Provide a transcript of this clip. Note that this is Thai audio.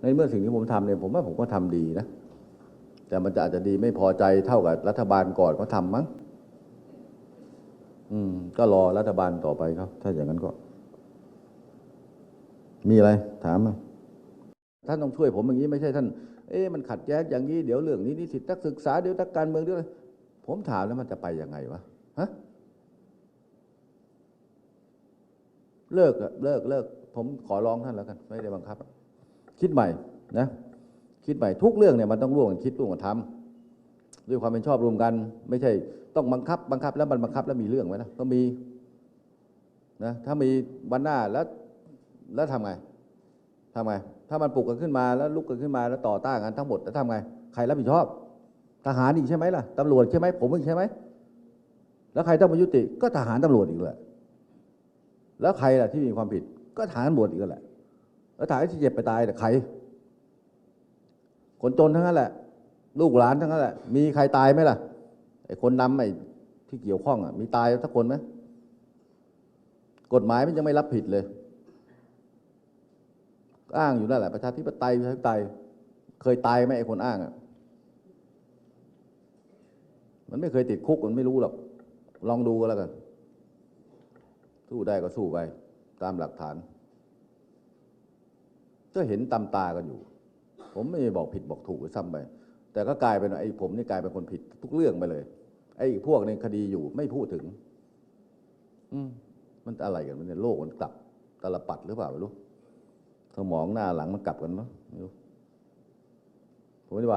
ในเมื่อสิ่งที่ผมทำเนี่ยผมว่าผมก็ทำดีนะ แต่มันจะอาจจะดีไม่พอใจเท่ากับรัฐบาลก่อนเขาทำมั้งอืม ก็รอรัฐบาลต่อไปครับ ถ้าอย่างนั้นก็ มีอะไร ถามมาท่านต้องช่วยผมอย่างนี้ไม่ใช่ท่าน เอ๊ะมันขัดแย้งอย่างนี้เดี๋ยวเรื่องนี้นิสิตนักศึกษาเดี๋ยวนักการเมืองเดี๋ยวอะไรผมถามแล้วมันจะไปยังไงวะฮะเลิกอะเลิกเลิก ผมขอร้องท่านแล้วกัน ไม่ได้บังคับ คิดใหม่นะคิดใหม่ทุกเรื่องเนี่ยมันต้องร่วมกันคิดร่วมกันทำด้วยความเป็นชอบรวมกัน ไม่ใช่ต้องบังคับบังคับแล้วมันบังคับแล้วมีเรื่องไหมนะก็มีนะถ้ามีวันหน้าแล้วแล้วทำไงทำไงถ้ามันปลุกกันขึ้นมาแล้วลุกกันขึ้นมาแล้วต่อต้านกันทั้งหมดแล้วทำไงใครรับผิดชอบ ทหารอีกใช่ไหมล่ะตำรวจใช่ไหมผมอีกใช่ไหมแล้วใครต้องมายุติก็ทหารตำรวจอีกแหละแล้วใครล่ะที่มีความผิดก็ทหารตำรวจอีกแหละ แล้วทหารที่เจ็บไปตายแต่ใคร คนจนทั้งนั้นแหละ ลูกหลานทั้งนั้นแหละ มีใครตายไหมล่ะไอ้คนนำไอ้ที่เกี่ยวข้องอะมีตายสักคนไหมกฎหมายมันยังไม่รับผิดเลย อ้างอยู่นั่นแหละประชาธิปไตยประชาธิปไตย เคยตายไหมไอ้คนอ้างอะมันไม่เคยติดคุกมันไม่รู้หรอกลองดูก็แล้วกัน สู้ได้ก็สู้ไป ตามหลักฐาน ก็เห็นตามตากันอยู่ ผมไม่ได้บอกผิดบอกถูกหรือซ้ำไป แต่ก็กลายเป็นไอ้ผมนี่กลายเป็นคนผิดทุกเรื่องไปเลย ไอ้พวกในคดีอยู่ไม่พูดถึง อืมมันอะไรกันมันเนี่ยโลกมันกลับตลปัดหรือเปล่าไม่รู้สมองหน้าหลังมันกลับกันมั้งไม่รู้ผมไม่ได้ว่า